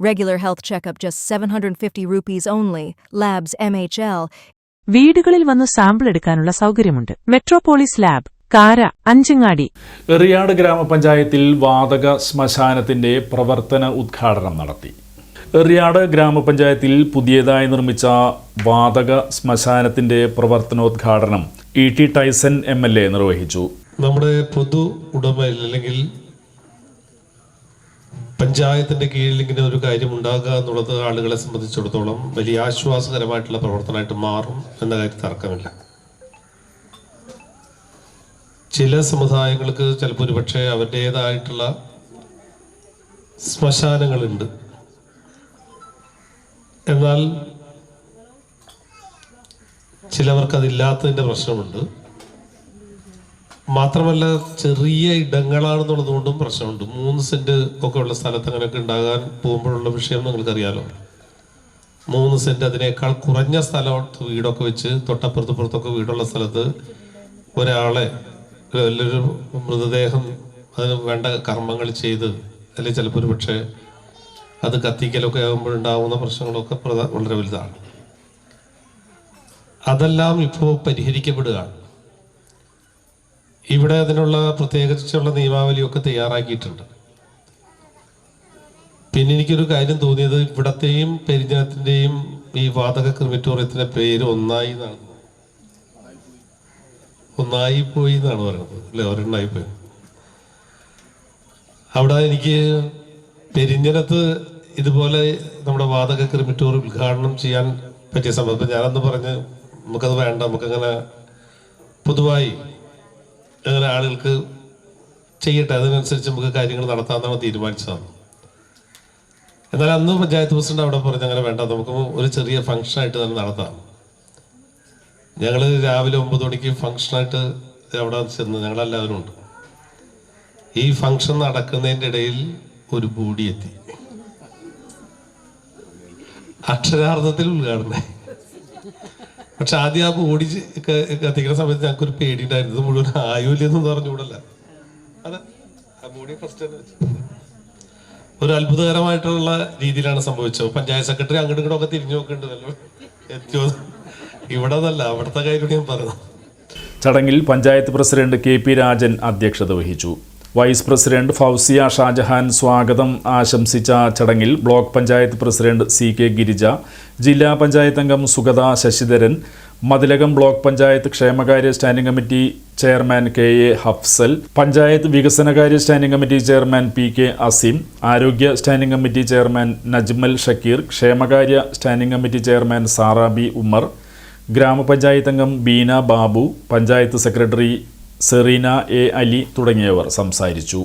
Regular health checkup just 750 rupees only. Labs MHL. വീടുകളിൽ വന്ന് sample എടുക്കാനുള്ള സൗകര്യമുണ്ട് മെട്രോപോളിസ് ലാബ് കാര അഞ്ചങ്ങാടി എറിയാട് ഗ്രാമപഞ്ചായത്തിൽ വാതക ശ്മശാനത്തിന്റെ പ്രവർത്തന ഉദ്ഘാടനം നടത്തി എറിയാട് ഗ്രാമപഞ്ചായത്തിൽ പുതിയതായി നിർമ്മിച്ച വാതക ശ്മശാനത്തിന്റെ പ്രവർത്തനോദ്ഘാടനം E T Taison M L A നിർവഹിച്ചു നമ്മുടെ പൊതു ഉടമയിൽ അല്ലെങ്കിൽ പഞ്ചായത്തിന്റെ കീഴിൽ ഇങ്ങനെ ഒരു കാര്യം ഉണ്ടാകുക എന്നുള്ളത് ആളുകളെ സംബന്ധിച്ചിടത്തോളം വലിയ ആശ്വാസകരമായിട്ടുള്ള പ്രവർത്തനമായിട്ട് മാറും എന്ന കാര്യത്തിൽ തർക്കമില്ല. ചില സമുദായങ്ങൾക്ക് ചിലപ്പോൾ ഒരു പക്ഷേ അവരുടേതായിട്ടുള്ള ശ്മശാനങ്ങളുണ്ട്. എന്നാൽ ചിലവർക്ക് അതില്ലാത്തതിന്റെ പ്രശ്നമുണ്ട്. മാത്രമല്ല ചെറിയ ഇടങ്ങളാണെന്നുള്ളത് കൊണ്ടും പ്രശ്നമുണ്ട്. മൂന്ന് സെന്റ് ഒക്കെ ഉള്ള സ്ഥലത്ത് അങ്ങനെയൊക്കെ ഉണ്ടാകാൻ പോകുമ്പോഴുള്ള വിഷയം നിങ്ങൾക്കറിയാലോ. മൂന്ന് സെന്റ് അതിനേക്കാൾ കുറഞ്ഞ സ്ഥലത്ത് വീടൊക്കെ വെച്ച് തൊട്ടപ്പുറത്ത് പുറത്തൊക്കെ വീടുള്ള സ്ഥലത്ത് ഒരാളെ വലിയൊരു മൃതദേഹം അതിന് വേണ്ട കർമ്മങ്ങൾ ചെയ്ത് അല്ലെങ്കിൽ ചിലപ്പോൾ ഒരു പക്ഷേ അത് കത്തിക്കലൊക്കെ ആകുമ്പോഴുണ്ടാവുന്ന പ്രശ്നങ്ങളൊക്കെ വളരെ വലുതാണ്. അതെല്ലാം ഇപ്പോൾ പരിഹരിക്കപ്പെടുകയാണ്. ഇവിടെ അതിനുള്ള പ്രത്യേകിച്ചുള്ള നിയമാവലിയൊക്കെ തയ്യാറാക്കിയിട്ടുണ്ട്. പിന്നെ എനിക്കൊരു കാര്യം തോന്നിയത് ഇവിടത്തെയും പെരിഞ്ഞനത്തിന്റെയും ഈ വാതക ക്രിമിറ്റോറിയത്തിന്റെ പേര് ഒന്നായി എന്നാണ്. ഒന്നായി പോയി എന്നാണ് പറയുന്നത്. അല്ലെ? ഒരെണ്ണായി പോയി. അവിടെ എനിക്ക് പെരിഞ്ഞനത്ത് ഇതുപോലെ നമ്മുടെ വാതക ക്രിമിറ്റോറി ഉദ്ഘാടനം ചെയ്യാൻ പറ്റിയ സന്ദർഭം ഞാനന്ന് പറഞ്ഞ് നമുക്കത് വേണ്ട നമുക്കങ്ങനെ പൊതുവായി അങ്ങനെ ആളുകൾക്ക് ചെയ്യട്ടെ അതിനനുസരിച്ച് നമുക്ക് കാര്യങ്ങൾ നടത്താമെന്നാണ് തീരുമാനിച്ചതാണ് എന്നാൽ അന്ന് പഞ്ചായത്ത് പ്രസിഡന്റ് അവിടെ പറഞ്ഞ് അങ്ങനെ വേണ്ട നമുക്ക് ഒരു ചെറിയ ഫംഗ്ഷനായിട്ട് തന്നെ നടത്താം. ഞങ്ങൾ രാവിലെ ഒമ്പത് മണിക്ക് ഫംഗ്ഷനായിട്ട് അവിടെ ചെന്ന് ഞങ്ങളെല്ലാവരും ഉണ്ട്. ഈ ഫംഗ്ഷൻ നടക്കുന്നതിന്റെ ഇടയിൽ ഒരു ബോഡി എത്തി. അക്ഷരാർത്ഥത്തിൽ ഉദ്ഘാടനം. പക്ഷെ ആദ്യം ആ ബോഡി കത്തിക്കുന്ന സമയത്ത് ഞങ്ങൾക്ക് ഒരു പേടിയുണ്ടായിരുന്നു. ഇത് മുഴുവൻ ആയുല്ലെന്നും പറഞ്ഞുകൂടല്ല. അതെ ആ ഫസ്റ്റ്. ഒരു അത്ഭുതകരമായിട്ടുള്ള രീതിയിലാണ് സംഭവിച്ചത്. പഞ്ചായത്ത് സെക്രട്ടറി അങ്ങോട്ടും ഇങ്ങോട്ടും ഒക്കെ തിരിഞ്ഞു നോക്കുന്നുണ്ടല്ലോ എത്തിയോ ഇവിടെ അതല്ല അവിടുത്തെ കാര്യം ഞാൻ പറഞ്ഞു ചടങ്ങിൽ panchayat president K P Rajan അധ്യക്ഷത വഹിച്ചു. വൈസ് പ്രസിഡന്റ് ഫൗസിയ ഷാജഹാൻ സ്വാഗതം ആശംസിച്ച ചടങ്ങിൽ block panchayat president C K Girija ജില്ലാ പഞ്ചായത്ത് അംഗം സുഗത ശശിധരൻ മതിലകം ബ്ലോക്ക് പഞ്ചായത്ത് ക്ഷേമകാര്യ standing committee chairman K A Hafsal panchayat വികസനകാര്യ standing committee chairman P K Azeem ആരോഗ്യ standing committee chairman Najmal Shakeer ക്ഷേമകാര്യ standing committee chairman Sarabi Umar ഗ്രാമപഞ്ചായത്ത് അംഗം Beena Babu panchayat secretary Serena A Ali തുടങ്ങിയവർ സംസാരിച്ചു.